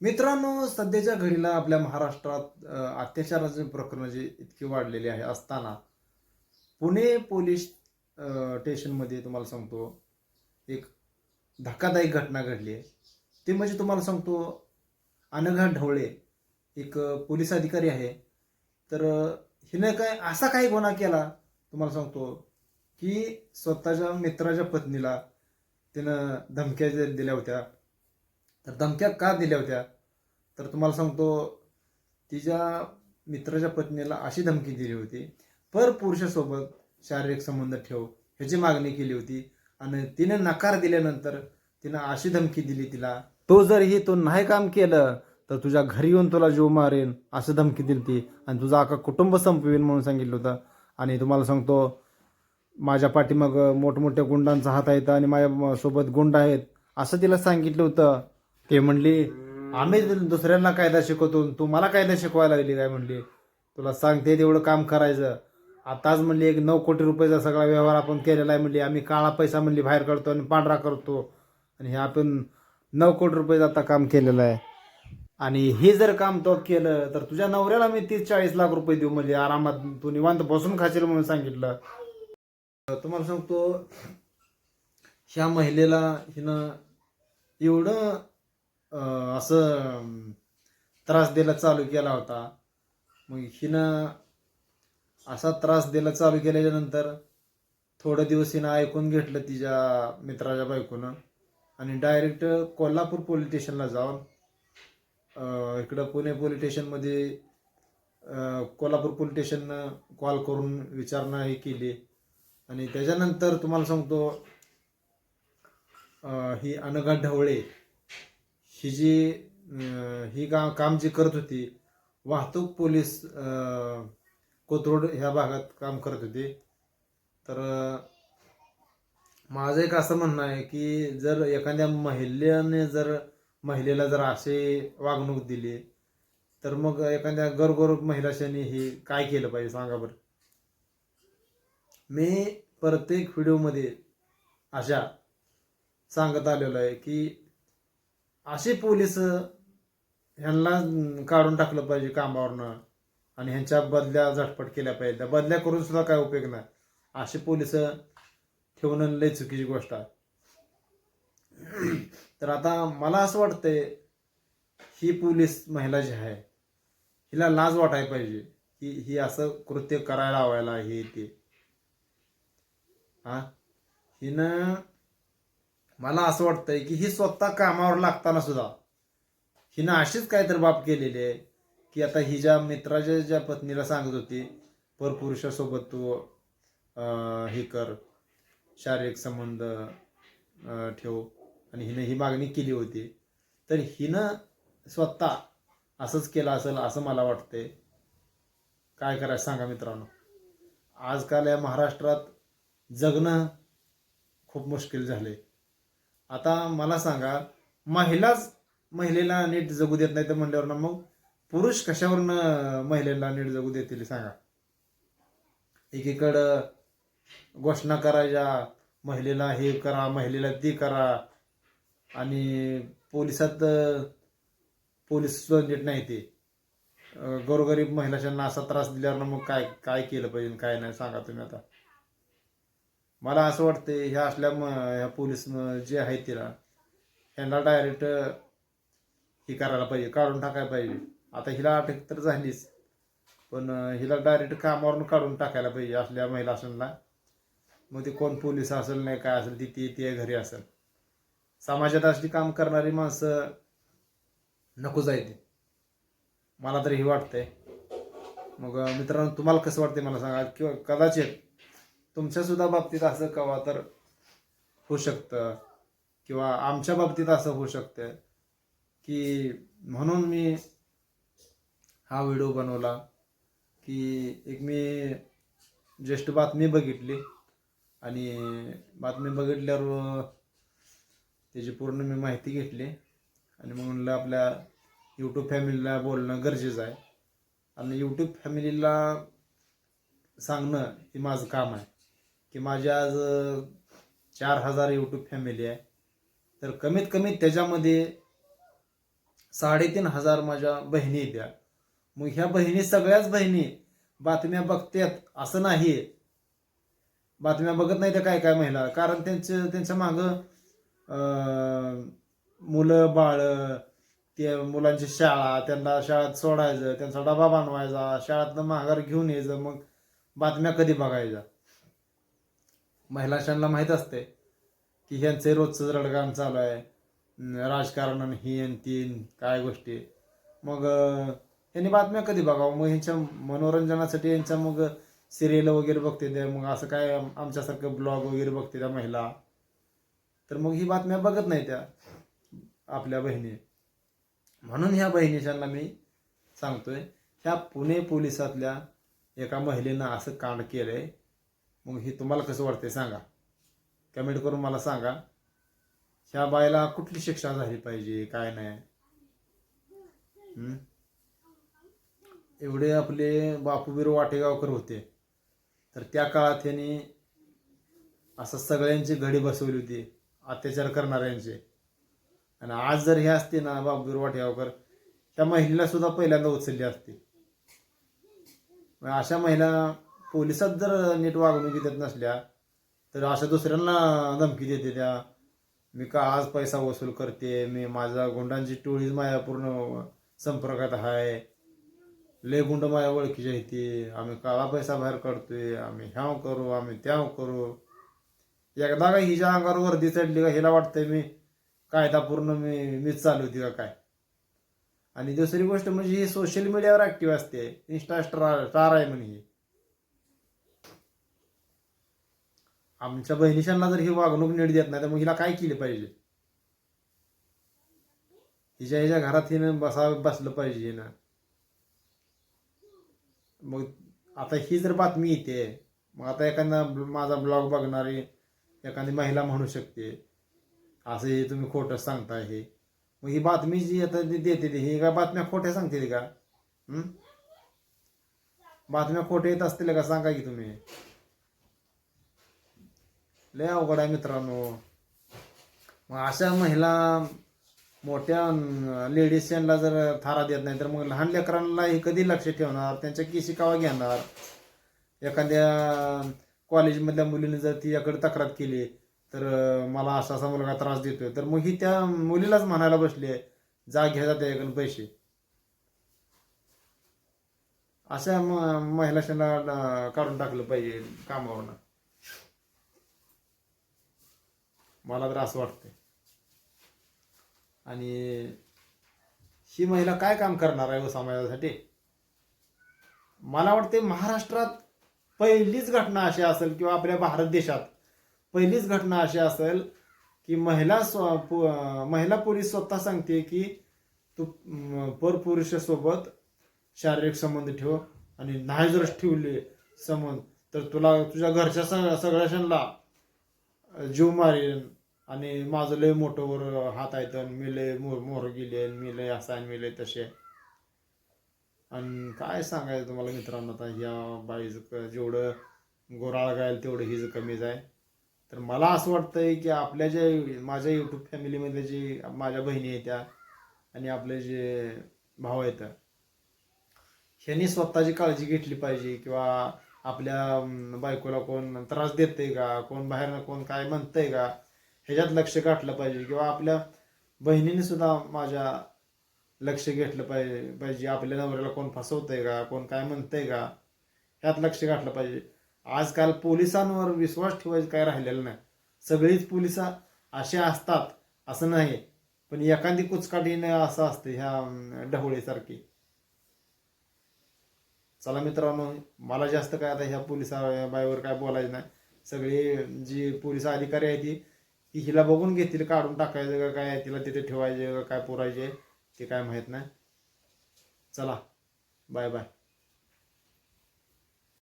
मित्रांनो सध्याच्या घडीला आपल्या महाराष्ट्रात अत्याचाराचे प्रकरण जे इतके वाढलेले आहे असताना पुणे पोलीस स्टेशनमध्ये तुम्हाला सांगतो एक धक्कादायक घटना घडली आहे. ती म्हणजे तुम्हाला सांगतो अनघा ढवळे एक पोलीस अधिकारी आहे. तर हिनं हिने काय असा काही गुन्हा केला तुम्हाला सांगतो की स्वतःच्या मित्राच्या पत्नीला तिनं धमक्या दिल्या होत्या. तर धमक्या का दिल्या होत्या? तर तुम्हाला सांगतो तिच्या मित्राच्या पत्नीला अशी धमकी दिली होती पर पुरुषासोबत शारीरिक संबंध ठेव ह्याची मागणी केली होती. आणि तिने नकार दिल्यानंतर तिनं अशी धमकी दिली तिला तो जर ही तू नाही काम केलं तर तुझ्या घरी येऊन तुला जीव मारेन असं धमकी दिली ती आणि तुझा अख्खा कुटुंब संपवीन म्हणून सांगितलं होतं. आणि तुम्हाला सांगतो माझ्या पाठीमाग मोठमोठ्या गुंडांचा हात आहेत आणि माझ्या सोबत गुंड आहेत असं तिला सांगितलं होतं. ते म्हणली आम्ही दुसऱ्यांना कायदा शिकवतो. तू मला कायदा शिकवायला लागली काय? म्हणले तुला सांगते तेवढं काम करायचं. आताच म्हणली एक नऊ कोटी रुपयाचा सगळा व्यवहार आपण केलेला आहे. म्हणले आम्ही काळा पैसा म्हणली बाहेर काढतो आणि पांढरा करतो. आणि हे आपण नऊ कोटी रुपयाचं आता काम केलेलं आहे. आणि हे जर काम तो केलं तर तुझ्या नवऱ्याला मी तीस चाळीस लाख रुपये देऊ म्हणजे आरामात तू निवांत बसून खाशील म्हणून सांगितलं. तुम्हाला सांगतो ह्या महिलेला हिनं एवढं असं त्रास द्यायला चालू केला होता. मग हिनं असा त्रास द्यायला चालू केल्याच्यानंतर थोडं दिवस हिनं ऐकून घेतलं तिच्या मित्राच्या बायकोनं. आणि डायरेक्ट कोल्हापूर पोलीस स्टेशनला जाऊन इकडं पुणे पोलीस स्टेशनमध्ये कोल्हापूर पोलीस स्टेशननं कॉल करून विचारणा ही केली. आणि त्याच्यानंतर तुम्हाला सांगतो ही अनघा ढवळे ही जी ही का काम जी करत होती वाहतूक पोलीस कोथरूड ह्या भागात काम करत होती. तर माझं एक असं म्हणणं आहे की जर एखाद्या महिलेने जर महिलेला जर असे वागणूक दिली तर मग एखाद्या गरगोर महिलाशाने हे काय केलं पाहिजे सांगा बरं? मी प्रत्येक व्हिडिओमध्ये अशा सांगत आलेलो आहे की असे पोलीस ह्यांना काढून टाकलं पाहिजे कामावरनं आणि ह्यांच्या बदल्या झटपट केल्या पाहिजे त्या बदल्या करून सुद्धा काय उपयोग नाही. असे पोलीस ठेवणं लय चुकीची गोष्ट आहे. तर आता मला असं वाटतंय ही पोलीस महिला जी आहे हिला लाज वाटायला पाहिजे की ही असं कृत्य करायला लावायला हे ते. हा? हिनं मला असं वाटतंय की ही स्वतः कामावर लागताना सुद्धा हिनं अशीच काहीतरी बाब केलेली आहे की आता ही ज्या मित्राच्या ज्या पत्नीला सांगत होती परपुरुषासोबत तू हे कर शारीरिक संबंध ठेव आणि हिनं ही मागणी केली होती तर हिनं स्वतः असंच केलं असेल असं मला वाटतंय. काय करायचं सांगा मित्रांनो. आजकाल या महाराष्ट्रात जगणं खूप मुश्किल झाले आता मला सांगा महिलाच महिलेला नीट जगू देत नाही तर म्हणल्यावर ना मग पुरुष कशावरनं महिलेला नीट जगू देतील सांगा? एकीकडं घोषणा करायच्या महिलेला हे करा महिलेला ती करा आणि पोलिसात अं, पोलीस सुद्धा नीट नाही ते. गोरगरीब महिलांना असा त्रास दिल्यावर मग काय काय केलं पाहिजे काय नाही सांगा तुम्ही आता. मला असं वाटतं ह्या असल्या म- ह्या पोलीस जे आहे तिला ह्यांना डायरेक्ट हे करायला पाहिजे काढून टाकायला पाहिजे. आता हिला अटक तर झालीच पण हिला डायरेक्ट कामावरून काढून टाकायला पाहिजे असल्या महिला असेल मग ते कोण पोलीस असेल नाही काय असेल ती ती ती घरी असेल. समाजात असली काम करणारी माणसं नको जायते मला तरी हे वाटतंय. मग मित्रांनो तुम्हाला कसं वाटतंय मला सांगा? किंवा कदाचित तुमच्या सुद्धा बाबतीत असं कवा तर होऊ शकतं? किंवा आमच्या बाबतीत असं होऊ शकतं की म्हणून मी हा व्हिडिओ बनवला की एक मी ज्येष्ठ बातमी बघितली आणि बातमी बघितल्यावर त्याची पूर्ण मी माहिती घेतली आणि मग म्हणलं आपल्या यूट्यूब फॅमिलीला बोलणं गरजेचं आहे. आणि यूट्यूब फॅमिलीला सांगणं हे माझं काम आहे. की माझ्या आज चार हजार यूट्यूब फॅमिली आहे. तर कमीत कमी त्याच्यामध्ये साडेतीन हजार माझ्या बहिणी द्या मग ह्या बहिणी सगळ्याच बहिणी बातम्या बघतात असं नाही. बातम्या बघत नाही त्या काय काय महिला? कारण त्यांचं त्यांच्या मागं मुलं बाळ ते मुलांची शाळा त्यांना शाळेत सोडायचं त्यांचा डबा बनवायचा शाळेतनं माघार घेऊन यायचं मग बातम्या कधी बघायच्या? महिलाशांना माहीत असते की ह्यांचे रोजचं रडगाण चालू आहे राजकारण आणि ही आणि काय गोष्टी. मग यांनी बातम्या कधी बघावं? मग ह्यांच्या मनोरंजनासाठी यांच्या मग सिरियल वगैरे बघते त्या मग असं काय आमच्यासारखं ब्लॉग वगैरे बघते त्या महिला? तर मग ही बातम्या बघत नाही त्या आपल्या बहिणी. म्हणून ह्या बहिणीशांना मी सांगतोय ह्या पुणे पोलिसातल्या एका महिलेनं असं कांड आहे मग हे तुम्हाला कसं वाटतंय सांगा. कमेंट करून मला सांगा. ह्या बायला कुठली शिक्षा झाली पाहिजे काय नाही? एवढे आपले बापूबीर वाटेगावकर होते. तर त्या काळात त्यांनी असं सगळ्यांची घडी बसवली होती अत्याचार करणाऱ्यांचे. आणि आज जर हे असते ना बापूबीर वाटेगावकर त्या महिलेला सुद्धा पहिल्यांदा उचलली असते. अशा महिला पोलिसात जर नीट वागणूक देत नसल्या तर अशा दुसऱ्यांना धमकी देते त्या. मी का आज पैसा वसूल करते? मी माझा गुंडांची टोळीच माझ्या पूर्ण संपर्कात आहे. लय गुंड माझ्या ओळखीची आहे ती. आम्ही काळा पैसा बाहेर काढतोय. आम्ही ह्याव करू आम्ही त्याव करू. एकदा का हिच्या अंगावर वर्दी चढली का हिला वाटतंय मी कायदा पूर्ण मी मीच चालवते का काय? आणि दुसरी गोष्ट म्हणजे ही सोशल मीडियावर ॲक्टिव्ह असते. इन्स्टा स्टार स्टार आहे म्हणे ही. आमच्या बहिणीशांना जर ही वागणूक नीट देत नाही तर मग हिला काय केलं पाहिजे? हिच्या हिच्या घरात हिनं बसा बसलं पाहिजे हिनं. मग आता ही जर बातमी येते मग आता एखादा माझा ब्लॉग बघणारी एखादी महिला म्हणू शकते असं हे तुम्ही खोटं सांगताय हे. मग ही बातमी जी आता ती देते ती ही काय बातम्या खोट्या सांगतील का? बातम्या खोट्या येत असतील का? सांगा की तुम्ही. लय अवघड आहे मित्रांनो. मग अशा महिला मोठ्या लेडीज यांना जर थारा देत नाही तर मग लहान लेकरांना हे कधी लक्ष ठेवणार? त्यांच्या केशी कावा घेणार? एखाद्या कॉलेजमधल्या मुलीने जर तिच्याकडे तक्रार केली तर मला असा असा मुलगा त्रास देतोय. तर मग ही त्या मुलीलाच म्हणायला बसली जा घ्या जा त्याच्याकडून पैसे. अशा म- महिलाशांना काढून टाकलं पाहिजे कामावरनं. मला तर असं वाटतंय. आणि ही महिला काय काम करणार आहे व समाजासाठी? मला वाटते महाराष्ट्रात पहिलीच घटना अशी असेल किंवा आपल्या भारत देशात पहिलीच घटना अशी असेल की महिला स्व पु- महिला पोलीस स्वतः सांगते की तू अं, परपुरुषासोबत शारीरिक संबंध ठेव आणि नाही जर ठेवले संबंध. तर तुला तुझ्या घरच्या सगळ्या सगळ्याशांना जीव मारेन आणि माझं लय मोठं वर हात आहेत मी लय मोर मोर गेले आणि मी लय असं आणि मी लय तसे. आणि काय सांगायचं तुम्हाला मित्रांनो आता ह्या बाईचं जेवढं गोराळ गायल तेवढं हिज कमीच आहे. तर मला असं वाटतंय की आपल्या जे माझ्या यूट्यूब फॅमिलीमध्ये जी माझ्या बहिणी आहेत त्या आणि आपले जे भाऊ आहेत ह्यांनी स्वतःची काळजी घेतली पाहिजे किंवा आपल्या बायकोला कोण त्रास देतंय का? कोण बाहेरनं कोण काय म्हणतंय का? ह्याच्यात लक्ष घातलं पाहिजे किंवा आपल्या बहिणीने सुद्धा माझ्या लक्ष घेतलं पाहिजे पाहिजे. आपल्या नवऱ्याला कोण फसवतंय का? कोण काय म्हणतंय का? ह्यात लक्ष घातलं पाहिजे. आजकाल पोलिसांवर विश्वास ठेवायचं काय राहिलेलं नाही. सगळीच पोलीस असे असतात असं नाही. पण एखादी कुचकाटीनं असं असते ह्या अं, ढवळीसारखी. चला मित्रांनो मला जास्त काय आता ह्या पोलीस बाईवर काय बोलायचं नाही. सगळी जी पोलीस अधिकारी आहे ती ती हिला बघून घेतील काढून टाकायचं का काय तिला तिथे ठेवायचे का काय पुरायचे ते काय माहीत नाही. चला बाय बाय.